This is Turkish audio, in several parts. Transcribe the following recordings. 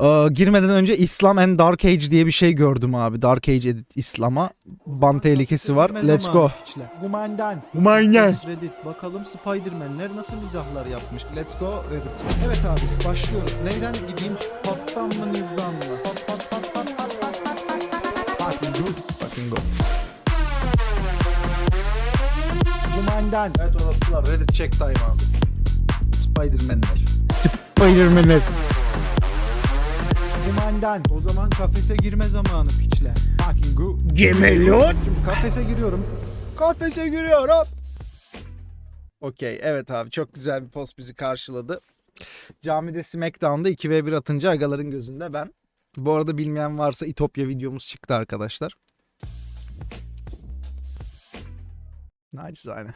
Ee, girmeden önce İslam and Dark Age diye bir şey gördüm abi. Dark Age edit İslam'a. Ban tehlikesi var. Let's go. Gumandan. Gumandan. Reddit. Bakalım Spider-Man'ler nasıl mizahlar yapmış. Let's go Reddit. Evet abi başlıyoruz. Neyden gideyim? Hot'tan mı New'dan mı? Hot hot hot hot hot hot. Fucking go. Gumandan. Evet orospular Reddit check time abi. Spider-Man'ler. Spider-Man'e. Gumandan. O zaman kafese girme zamanı piçler. Fucking good. Gemelot. Kafese giriyorum. Kafese giriyorum. Okey evet abi çok güzel bir post bizi karşıladı. Camide Smackdown'da 2v1 atınca agaların gözünde ben. Bu arada bilmeyen varsa İtopya videomuz çıktı arkadaşlar. Naçizane.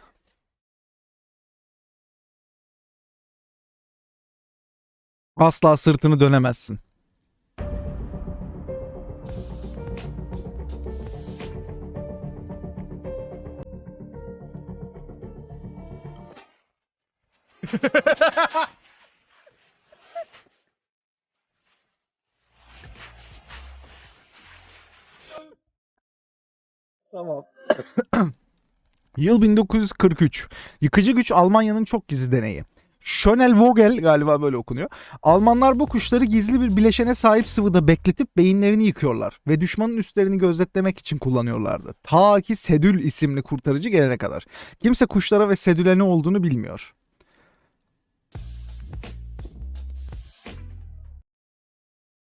Asla sırtını dönemezsin. Tamam. Yıl 1943. Yıkıcı güç Almanya'nın çok gizli deneyi. Schönel Vogel galiba böyle okunuyor. Almanlar bu kuşları gizli bir bileşene sahip sıvıda bekletip beyinlerini yıkıyorlar ve düşmanın üstlerini gözetlemek için kullanıyorlardı. Ta ki Sedül isimli kurtarıcı gelene kadar. Kimse kuşlara ve Sedül'e ne olduğunu bilmiyor.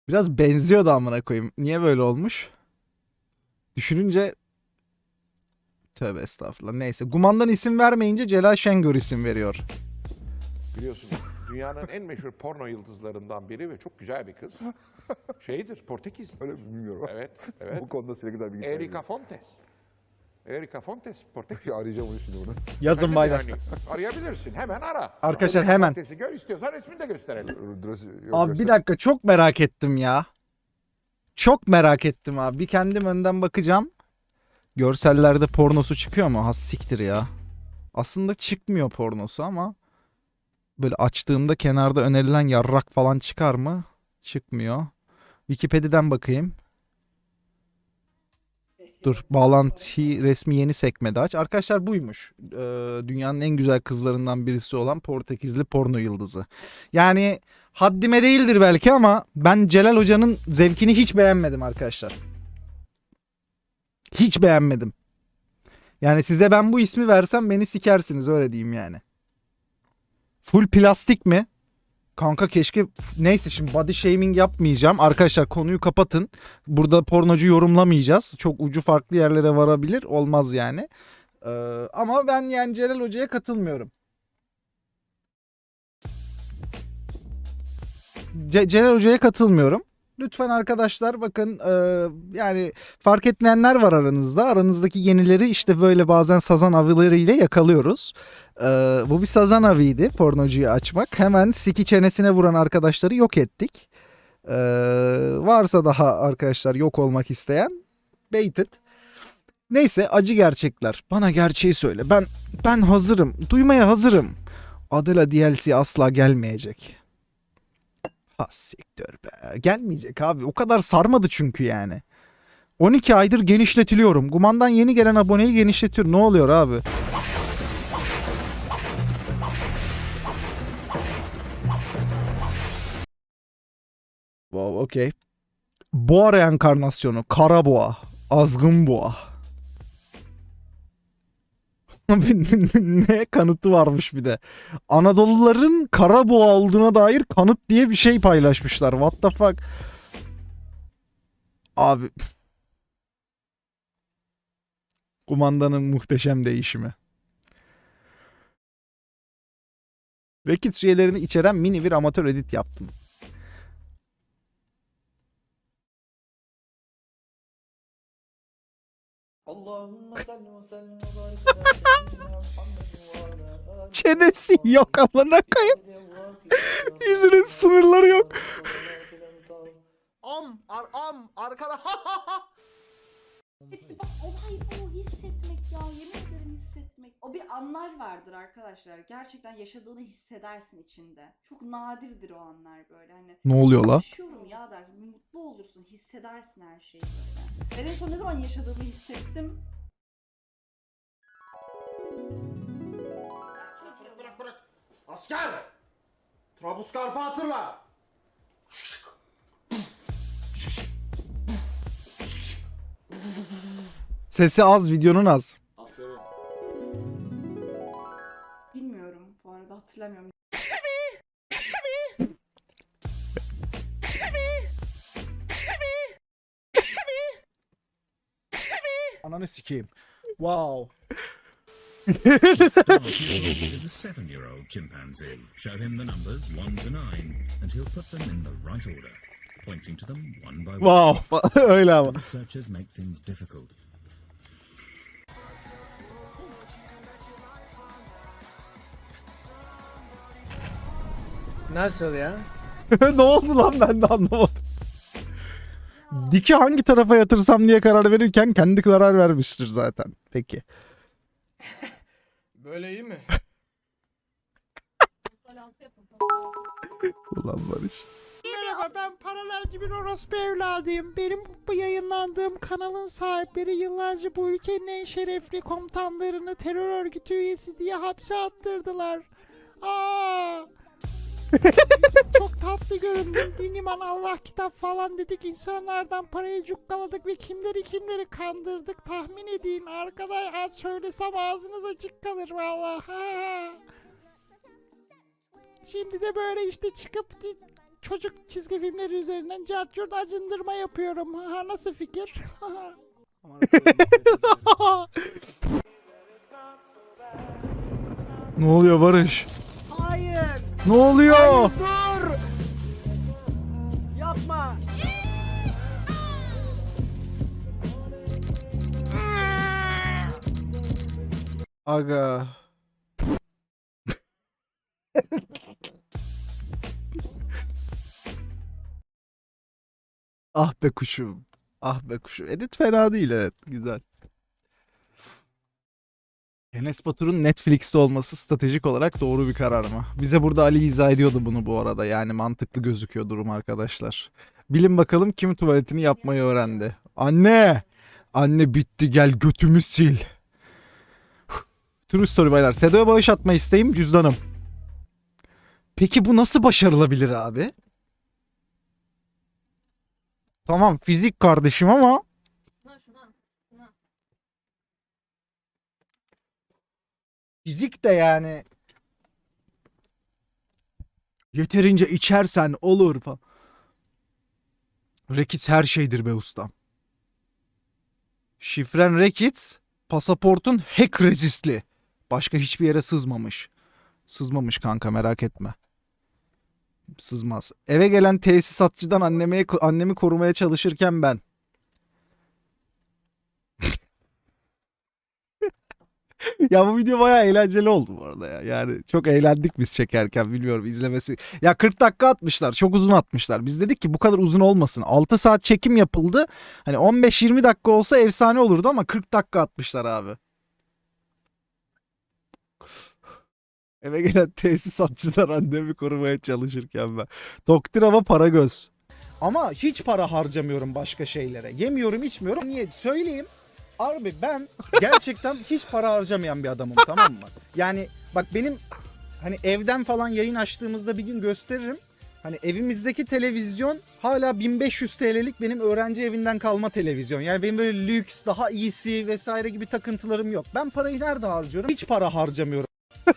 Biraz benziyor da amına koyayım. Niye böyle olmuş? Düşününce Tövbe estağfurullah. Neyse. Gumandan isim vermeyince Celal Şengör isim veriyor. Biliyorsun dünyanın en meşhur porno yıldızlarından biri ve çok güzel bir kız. Şeydir, Portekiz. Öyle mi bilmiyorum. Evet, evet. Bu konuda senin kadar bilgi Erika Fontes. Erika Fontes, Portekiz. Arayacağım onu şimdi bunu. Yazın Yani baylar. arayabilirsin, hemen ara. Arkadaşlar hemen. Fontes'i gör, istiyorsan resmini de gösterelim. Abi bir dakika çok merak ettim ya. Çok merak ettim abi. Bir kendim önden bakacağım. Görsellerde pornosu çıkıyor mu? Has siktir ya. Aslında çıkmıyor pornosu ama böyle açtığımda kenarda önerilen yarrak falan çıkar mı? Çıkmıyor. Wikipedia'dan bakayım. Dur bağlantıyı resmi yeni sekmede aç. Arkadaşlar buymuş. Ee, dünyanın en güzel kızlarından birisi olan Portekizli porno yıldızı. Yani haddime değildir belki ama ben Celal Hoca'nın zevkini hiç beğenmedim arkadaşlar. Hiç beğenmedim. Yani size ben bu ismi versem beni sikersiniz öyle diyeyim yani. Full plastik mi? Kanka keşke neyse şimdi body shaming yapmayacağım. Arkadaşlar konuyu kapatın. Burada pornocu yorumlamayacağız. Çok ucu farklı yerlere varabilir. Olmaz yani. Ee, ama ben yani Celal Hoca'ya katılmıyorum. Ce- Celal Hoca'ya katılmıyorum. Lütfen arkadaşlar bakın e, yani fark etmeyenler var aranızda. Aranızdaki yenileri işte böyle bazen sazan avılarıyla yakalıyoruz. E, bu bir sazan avıydı pornocuyu açmak. Hemen siki çenesine vuran arkadaşları yok ettik. E, varsa daha arkadaşlar yok olmak isteyen baited. Neyse acı gerçekler. Bana gerçeği söyle. Ben ben hazırım. Duymaya hazırım. Adela DLC asla gelmeyecek. Ha siktir be. Gelmeyecek abi. O kadar sarmadı çünkü yani. 12 aydır genişletiliyorum. Gumandan yeni gelen aboneyi genişletiyor. Ne oluyor abi? Wow, okey. Boğa reenkarnasyonu. Kara boğa. Azgın boğa. Ne kanıtı varmış bir de. Anadoluların kara boğa olduğuna dair kanıt diye bir şey paylaşmışlar. What the fuck? Abi. Kumandanın muhteşem değişimi. Rekit üyelerini içeren mini bir amatör edit yaptım. Çenesi yok amına koyayım. Yüzünün sınırları yok. Vardır arkadaşlar. Gerçekten yaşadığını hissedersin içinde. Çok nadirdir o anlar böyle hani. Ne oluyor la? Yaşıyorum ya olursun. Hissedersin her şeyi böyle. Ben en son ne zaman yaşadığımı hissettim. Bırak bırak. Asker! Trablusgarp'ı hatırla. Sesi az, videonun az. Ananı sikeyim. Wow. is a seven year old chimpanzee. Show him the numbers 1 to 9 and he'll put them in the right order, pointing to them one by one. Wow. Öyle ama. Researchers make things difficult. Nasıl ya? ne oldu lan ben de anlamadım. Diki hangi tarafa yatırsam diye karar verirken kendi karar vermiştir zaten. Peki. Böyle iyi mi? Ulan Barış. Merhaba ben paralel gibi orospu evladıyım. Benim bu yayınlandığım kanalın sahipleri yıllarca bu ülkenin en şerefli komutanlarını terör örgütü üyesi diye hapse attırdılar. Aa! Çok tatlı göründüm. Din iman Allah kitap falan dedik. insanlardan parayı cukkaladık ve kimleri kimleri kandırdık. Tahmin edin. Arkadaş az söylesem ağzınız açık kalır vallahi. Şimdi de böyle işte çıkıp di- çocuk çizgi filmleri üzerinden cartçurt acındırma yapıyorum. Ha, nasıl fikir? Ne oluyor Barış? Hayır. Ne oluyor? Dur. Yapma. Aga. ah be kuşum. Ah be kuşum. Edit fena değil evet. Güzel. Enes Batur'un Netflix'te olması stratejik olarak doğru bir karar mı? Bize burada Ali izah ediyordu bunu bu arada. Yani mantıklı gözüküyor durum arkadaşlar. Bilin bakalım kim tuvaletini yapmayı öğrendi. Anne! Anne bitti gel götümü sil. True story baylar. Sedo'ya bağış atma isteğim cüzdanım. Peki bu nasıl başarılabilir abi? Tamam fizik kardeşim ama fizik de yani yeterince içersen olur falan. Rekits her şeydir be ustam. Şifren Rekits, pasaportun hack resistli. Başka hiçbir yere sızmamış. Sızmamış kanka merak etme. Sızmaz. Eve gelen tesisatçıdan anneme, annemi korumaya çalışırken ben. ya bu video bayağı eğlenceli oldu bu arada ya. Yani çok eğlendik biz çekerken bilmiyorum izlemesi. Ya 40 dakika atmışlar. Çok uzun atmışlar. Biz dedik ki bu kadar uzun olmasın. 6 saat çekim yapıldı. Hani 15-20 dakika olsa efsane olurdu ama 40 dakika atmışlar abi. Eve gelen tesisatçılar annemi korumaya çalışırken ben. Doktirama para göz. Ama hiç para harcamıyorum başka şeylere. Yemiyorum içmiyorum. Niye? Söyleyeyim. Abi ben gerçekten hiç para harcamayan bir adamım tamam mı? Yani bak benim hani evden falan yayın açtığımızda bir gün gösteririm. Hani evimizdeki televizyon hala 1500 TL'lik benim öğrenci evinden kalma televizyon. Yani benim böyle lüks, daha iyisi vesaire gibi takıntılarım yok. Ben parayı nerede harcıyorum? Hiç para harcamıyorum.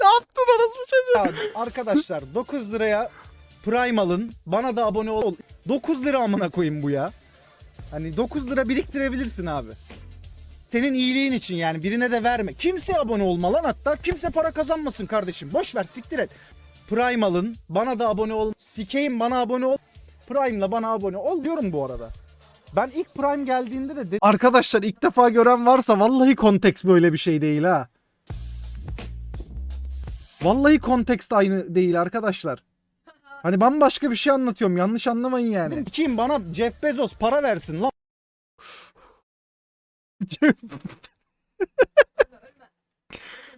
ne yaptın orası çocuğu? arkadaşlar 9 liraya Prime alın. Bana da abone ol. 9 lira amına koyayım bu ya. Hani 9 lira biriktirebilirsin abi. Senin iyiliğin için yani birine de verme. Kimse abone olma lan hatta. Kimse para kazanmasın kardeşim. Boş ver siktir et. Prime alın. Bana da abone ol. Sikeyim bana abone ol. Prime'la bana abone ol diyorum bu arada. Ben ilk Prime geldiğinde de... Arkadaşlar ilk defa gören varsa vallahi konteks böyle bir şey değil ha. Vallahi kontekst aynı değil arkadaşlar. Hani bambaşka bir şey anlatıyorum. Yanlış anlamayın yani. Kim bana Jeff Bezos para versin lan.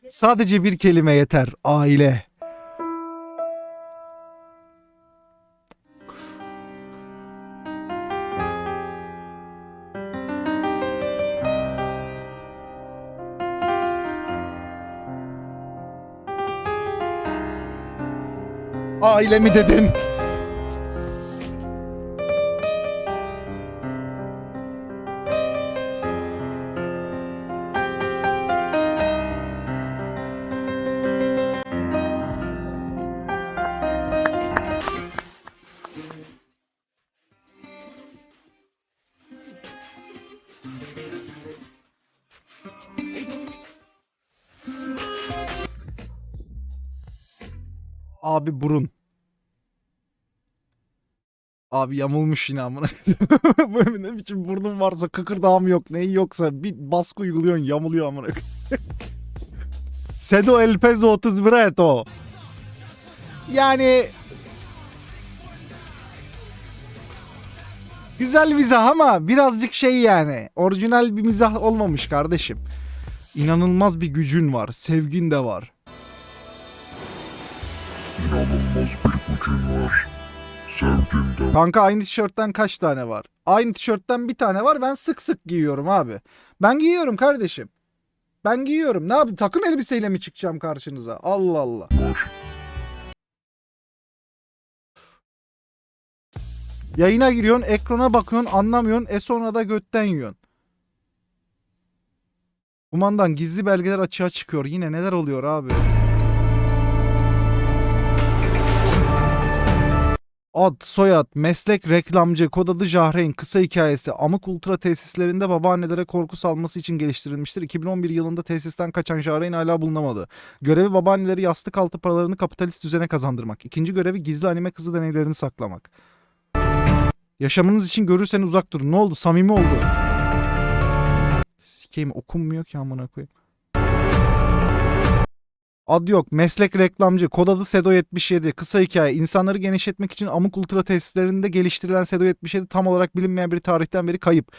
Sadece bir kelime yeter. Aile. Aile mi dedin? Abi burun. Abi yamulmuş yine amına. Böyle ne biçim burnun varsa kıkırdağım yok neyin yoksa bir baskı uyguluyorsun yamuluyor amına. Sedo El Peso 31 eto. Yani güzel mizah ama birazcık şey yani orijinal bir mizah olmamış kardeşim. İnanılmaz bir gücün var, sevgin de var. Kanka aynı tişörtten kaç tane var? Aynı tişörtten bir tane var. Ben sık sık giyiyorum abi. Ben giyiyorum kardeşim. Ben giyiyorum. Ne yapayım? Takım elbiseyle mi çıkacağım karşınıza? Allah Allah. Yayına giriyorsun, ekrana bakıyorsun, anlamıyorsun. E sonra da götten yiyorsun. Kumandan gizli belgeler açığa çıkıyor. Yine neler oluyor abi? Ad, soyad, meslek, reklamcı, kod adı Jahreyn, kısa hikayesi, Amık Ultra tesislerinde babaannelere korku salması için geliştirilmiştir. 2011 yılında tesisten kaçan Jahreyn hala bulunamadı. Görevi babaanneleri yastık altı paralarını kapitalist düzene kazandırmak. İkinci görevi gizli anime kızı deneylerini saklamak. Yaşamınız için görürseniz uzak durun. Ne oldu? Samimi oldu. Sikeyim okunmuyor ki amına koyayım. Ad yok. Meslek reklamcı. Kod adı Sedo 77. Kısa hikaye. İnsanları genişletmek için Amuk Ultra tesislerinde geliştirilen Sedo 77 tam olarak bilinmeyen bir tarihten beri kayıp.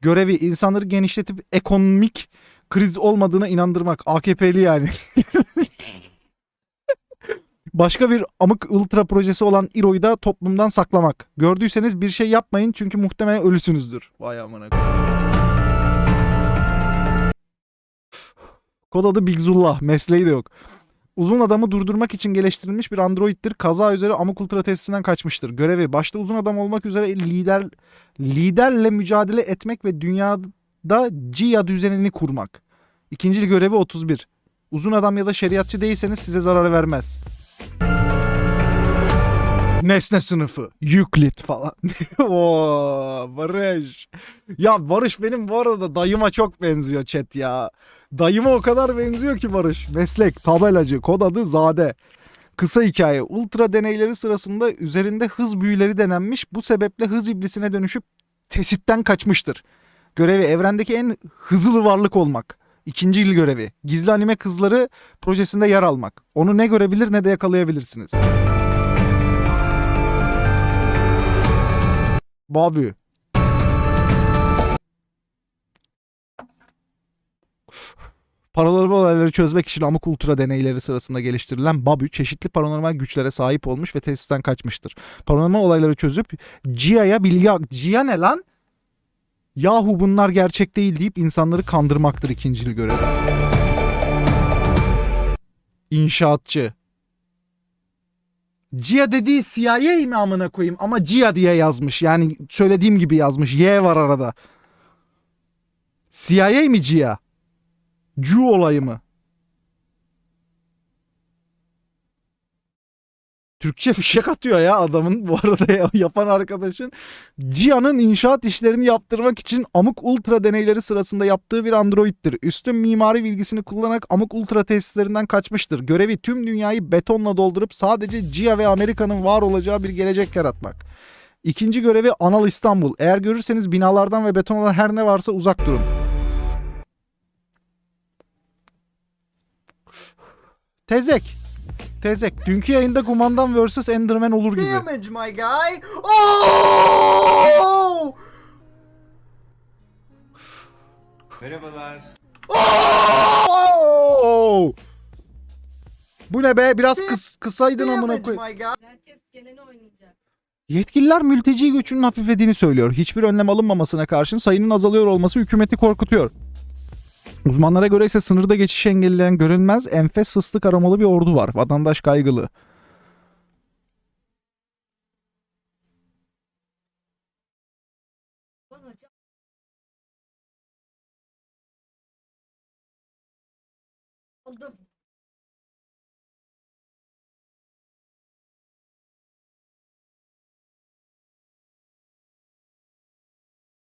Görevi insanları genişletip ekonomik kriz olmadığına inandırmak. AKP'li yani. Başka bir Amık Ultra projesi olan İro'yu da toplumdan saklamak. Gördüyseniz bir şey yapmayın çünkü muhtemelen ölüsünüzdür. Vay amına koyayım. Kod adı Bigzullah. Mesleği de yok. Uzun adamı durdurmak için geliştirilmiş bir androiddir. Kaza üzere Amok Ultra tesisinden kaçmıştır. Görevi başta uzun adam olmak üzere lider liderle mücadele etmek ve dünyada Gia düzenini kurmak. İkinci görevi 31. Uzun adam ya da şeriatçı değilseniz size zarar vermez. Nesne sınıfı. Euclid falan. Oo, Barış. Ya Barış benim bu arada dayıma çok benziyor chat ya. Dayıma o kadar benziyor ki Barış. Meslek, tabelacı, kod adı Zade. Kısa hikaye. Ultra deneyleri sırasında üzerinde hız büyüleri denenmiş. Bu sebeple hız iblisine dönüşüp tesitten kaçmıştır. Görevi evrendeki en hızlı varlık olmak. İkinci yıl görevi. Gizli anime kızları projesinde yer almak. Onu ne görebilir ne de yakalayabilirsiniz. Babi. Paranormal olayları çözmek için Amok Ultra deneyleri sırasında geliştirilen Babu çeşitli paranormal güçlere sahip olmuş ve tesisten kaçmıştır. Paranormal olayları çözüp Gia'ya bilgi... Gia ne lan? Yahu bunlar gerçek değil deyip insanları kandırmaktır ikincil görevi. İnşaatçı. Gia dediği CIA mi amına koyayım ama Gia diye yazmış. Yani söylediğim gibi yazmış. Y var arada. CIA mi Gia? Cu olayı mı? Türkçe fişek atıyor ya adamın bu arada ya- yapan arkadaşın. Gia'nın inşaat işlerini yaptırmak için Amuk Ultra deneyleri sırasında yaptığı bir androidtir. Üstün mimari bilgisini kullanarak Amuk Ultra tesislerinden kaçmıştır. Görevi tüm dünyayı betonla doldurup sadece Gia ve Amerika'nın var olacağı bir gelecek yaratmak. İkinci görevi Anal İstanbul. Eğer görürseniz binalardan ve betondan her ne varsa uzak durun. Tezek. Tezek. Dünkü yayında Kumandan vs Enderman olur gibi. Damage my guy. Oh! Oo! Bu ne be? Biraz kıs, kısaydın amına Damage koy. my guy. Herkes geleni oynayacak. Yetkililer mülteci göçünün hafiflediğini söylüyor. Hiçbir önlem alınmamasına karşın sayının azalıyor olması hükümeti korkutuyor. Uzmanlara göre ise sınırda geçiş engelleyen görünmez enfes fıstık aromalı bir ordu var. Vatandaş kaygılı.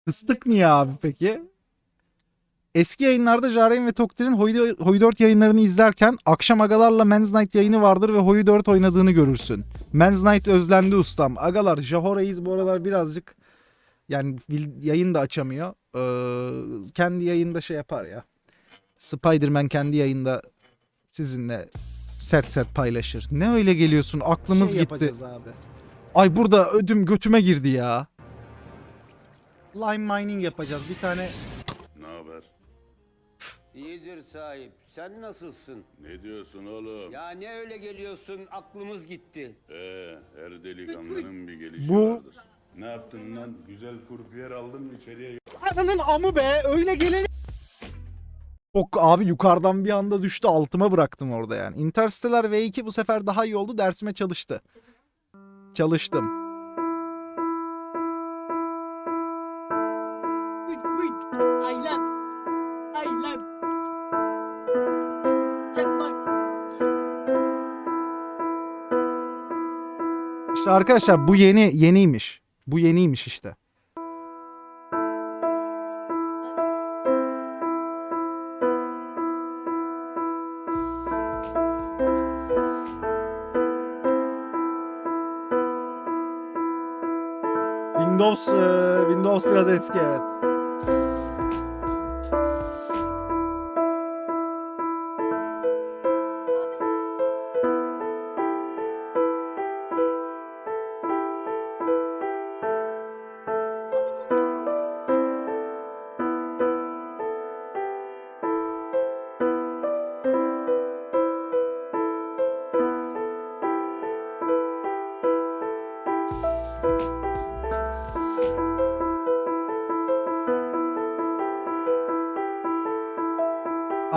Fıstık niye abi peki? Eski yayınlarda Jaren ve Toktir'in Hoy, Hoy 4 yayınlarını izlerken akşam agalarla Men's Night yayını vardır ve Hoy 4 oynadığını görürsün. Men's Night özlendi ustam. Agalar Jaho Reis bu aralar birazcık yani yayın da açamıyor. Ee, kendi yayında şey yapar ya. Spider-Man kendi yayında sizinle sert sert paylaşır. Ne öyle geliyorsun? Aklımız şey gitti. abi. Ay burada ödüm götüme girdi ya. Lime mining yapacağız. Bir tane? İyidir sahip. Sen nasılsın? Ne diyorsun oğlum? Ya ne öyle geliyorsun? Aklımız gitti. Ee, her delikanlının bir gelişi Bu- vardır. Ne yaptın lan? Güzel kurpiyer aldın mı içeriye? Ananın amı be öyle geleni. Çok abi yukarıdan bir anda düştü altıma bıraktım orada yani. Interstellar V2 bu sefer daha iyi oldu dersime çalıştı. Çalıştım. Aylan. Aylan. İşte arkadaşlar bu yeni yeniymiş. Bu yeniymiş işte. Windows e, Windows biraz eski evet.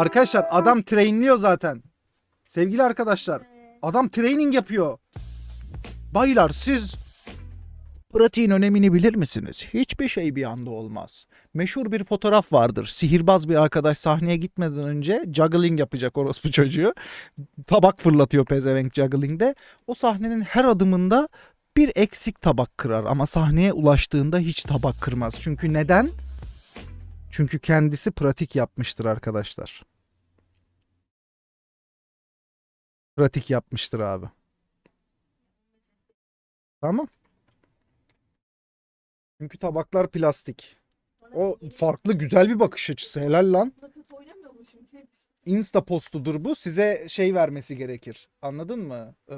Arkadaşlar adam trainliyor zaten. Sevgili arkadaşlar adam training yapıyor. Baylar siz pratiğin önemini bilir misiniz? Hiçbir şey bir anda olmaz. Meşhur bir fotoğraf vardır. Sihirbaz bir arkadaş sahneye gitmeden önce juggling yapacak orospu çocuğu. Tabak fırlatıyor pezevenk juggling'de. O sahnenin her adımında bir eksik tabak kırar ama sahneye ulaştığında hiç tabak kırmaz. Çünkü neden? Çünkü kendisi pratik yapmıştır arkadaşlar. Pratik yapmıştır abi. Tamam. Çünkü tabaklar plastik. O farklı güzel bir bakış açısı. Helal lan. Insta postudur bu. Size şey vermesi gerekir. Anladın mı? Ee,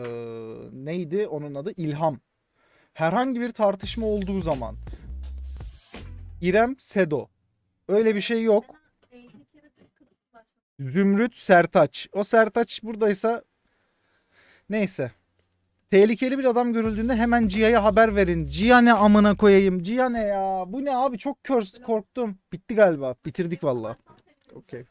neydi onun adı? İlham. Herhangi bir tartışma olduğu zaman. İrem Sedo. Öyle bir şey yok. Zümrüt Sertaç. O Sertaç buradaysa neyse. Tehlikeli bir adam görüldüğünde hemen Cia'ya haber verin. Cia ne amına koyayım. Cia ne ya? Bu ne abi? Çok kör korktum. Bitti galiba. Bitirdik valla. Okey.